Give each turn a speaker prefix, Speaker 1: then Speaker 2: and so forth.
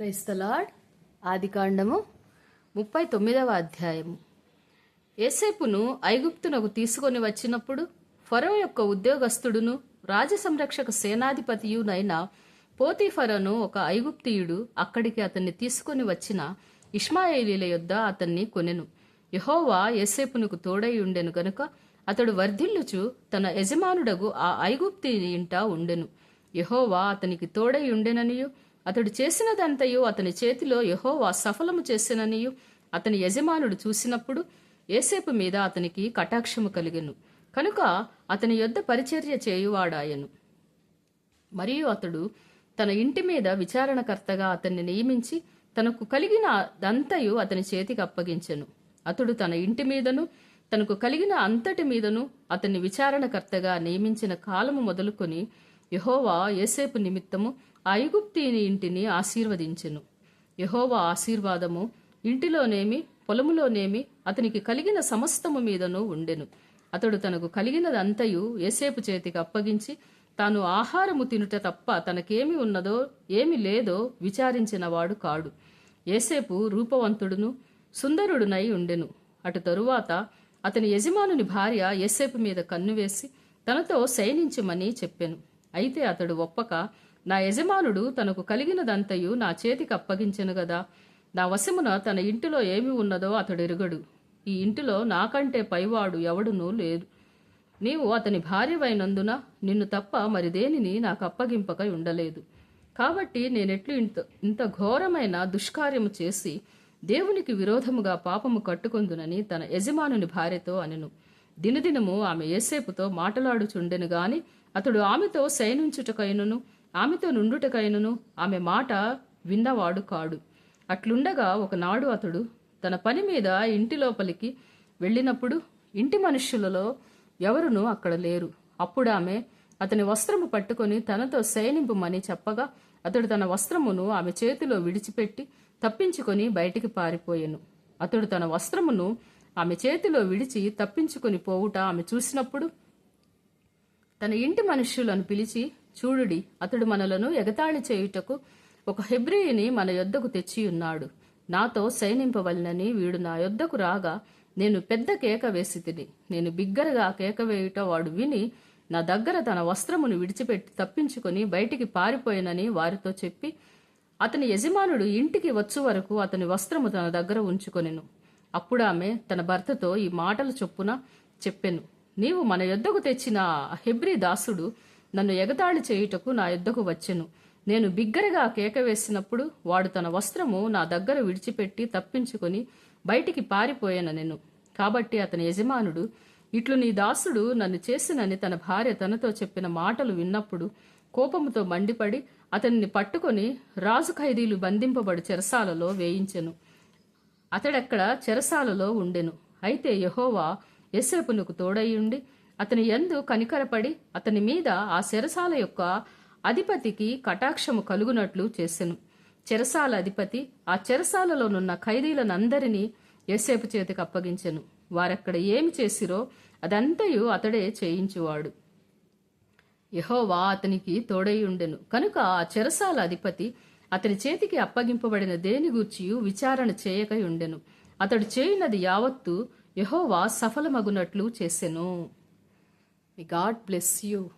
Speaker 1: క్రైస్తలాడ్ ఆదికాండము ముప్పై తొమ్మిదవ అధ్యాయము. ఏసేపును ఐగుప్తునకు తీసుకొని వచ్చినప్పుడు ఫరో యొక్క ఉద్యోగస్తుడును రాజసంరక్షక సేనాధిపతియునైన పోతీఫరను ఒక ఐగుప్తియుడు అక్కడికి అతన్ని తీసుకొని వచ్చిన ఇష్మాయేలీల యొద్ద అతన్ని కొనెను. యహోవా ఏసేపునకు తోడై ఉండెను గనుక అతడు వర్ధిల్లుచు తన యజమానుడగు ఆ ఐగుప్తి ఇంట ఉండెను. యహోవా అతనికి తోడై ఉండెననియు అతడు చేసినదంతయు అతని చేతిలో యహోవా సఫలము చేసిననియు. అతని యజమానుడు చూసినప్పుడు ఏసేపు మీద అతనికి కటాక్షము కలిగెను. కనుక అతని యొద్ద పరిచర్య చేయువాడాయను. మరియు అతడు తన ఇంటి మీద విచారణకర్తగా అతన్ని నియమించి తనకు కలిగిన దంతయు అతని చేతికి అప్పగించెను. అతడు తన ఇంటి మీదను తనకు కలిగిన అంతటి మీదను అతన్ని విచారణకర్తగా నియమించిన కాలము మొదలుకొని యహోవా ఏసేపు నిమిత్తము ఐగుప్తీని ఇంటిని ఆశీర్వదించెను. యహోవా ఆశీర్వాదము ఇంటిలోనేమి పొలములోనేమి అతనికి కలిగిన సమస్తము మీదను ఉండెను. అతడు తనకు కలిగినదంతయు ఏసేపు చేతికి అప్పగించి తాను ఆహారము తినుట తప్ప తనకేమి ఉన్నదో ఏమి లేదో విచారించినవాడు కాడు. ఏసేపు రూపవంతుడును సుందరుడునై ఉండెను. అటు తరువాత అతని యజమానుని భార్య ఏసేపు మీద కన్ను వేసి తనతో శయనించమని చెప్పెను. అయితే అతడు ఒప్పక నా యజమానుడు తనకు కలిగినదంతయు నా చేతికి అప్పగించెను గదా. నా వశమున తన ఇంటిలో ఏమి ఉన్నదో అతడెరుగడు ఈ ఇంటిలో నాకంటే పైవాడు ఎవడునూ లేదు. నీవు అతని భార్యవైనందున నిన్ను తప్ప మరి దేనిని నాకు అప్పగింపకై ఉండలేదు. కాబట్టి నేనెట్లు ఇంత ఇంత ఘోరమైన దుష్కార్యము చేసి దేవునికి విరోధముగా పాపము కట్టుకొందునని తన యజమానుని భార్యతో అనెను. దినదినము ఆమె ఏసేపుతో మాటలాడుచుండెను గాని అతడు ఆమెతో శయనించుటకైనను. ఆమెతో నుండుటకైనను ఆమె మాట విన్నవాడు కాడు. అట్లుండగా ఒకనాడు అతడు తన పని మీద ఇంటి లోపలికి వెళ్ళినప్పుడు ఇంటి మనుష్యులలో ఎవరునూ అక్కడ లేరు. అప్పుడు ఆమె అతని వస్త్రము పట్టుకొని తనతో శయనింపుమని చెప్పగా అతడు తన వస్త్రమును ఆమె చేతిలో విడిచిపెట్టి తప్పించుకొని బయటికి పారిపోయెను. అతడు తన వస్త్రమును ఆమె చేతిలో విడిచి తప్పించుకొని పోవుట ఆమె చూసినప్పుడు తన ఇంటి మనుష్యులను పిలిచి చూడుడి అతడు మనలను ఎగతాళి చేయుటకు ఒక హెబ్రియుని మన యొద్దకు తెచ్చి ఉన్నాడు నాతో సైనింపవలనని వీడు నా యొద్దకు రాగా నేను పెద్ద కేక వేసి తిని నేను బిగ్గరగా కేక వేయుట వాడు విని నా దగ్గర తన వస్త్రమును విడిచిపెట్టి తప్పించుకొని బయటికి పారిపోయినని వారితో చెప్పి అతని యజమానుడు ఇంటికి వచ్చు వరకు అతని వస్త్రము తన దగ్గర ఉంచుకొనెను. అప్పుడు ఆమె తన భర్తతో ఈ మాటలు చొప్పున చెప్పెను. నీవు మన యొద్దకు తెచ్చిన హెబ్రి హెబ్రీ దాసుడు నన్ను ఎగతాళి చేయుటకు నా యుద్ధకు వచ్చెను. నేను బిగ్గరగా కేక వేసినప్పుడు వాడు తన వస్త్రము నా దగ్గర విడిచిపెట్టి తప్పించుకొని బయటికి పారిపోయాను నేను. కాబట్టి అతని యజమానుడు ఇట్లు నీ దాసుడు నన్ను చేసినని తన భార్య తనతో చెప్పిన మాటలు విన్నప్పుడు కోపముతో మండిపడి అతన్ని పట్టుకొని రాజు ఖైదీలు బంధింపబడి చెరసాలలో వేయించెను. అతడక్కడ చెరసాలలో ఉండెను. అయితే యహోవా యశపునకు తోడయ్యుండి అతని యందు కనికరపడి అతని మీద ఆ చెరసాల యొక్క అధిపతికి కటాక్షము కలుగునట్లు చేసెను. చెరసాల అధిపతి ఆ చెరసాలలోనున్న ఖైదీలనందరినీ ఎసేపు చేతికి అప్పగించెను. వారక్కడ ఏమి చేసిరో అదంతయు అతడే చేయించువాడు. యహోవా అతనికి తోడైండెను కనుక ఆ చెరసాల అధిపతి అతని చేతికి అప్పగింపబడిన దేని గూర్చియు విచారణ చేయకయుండెను. అతడు చేయినది యావత్తు యహోవా సఫలమగునట్లు చేసెను. May God bless you.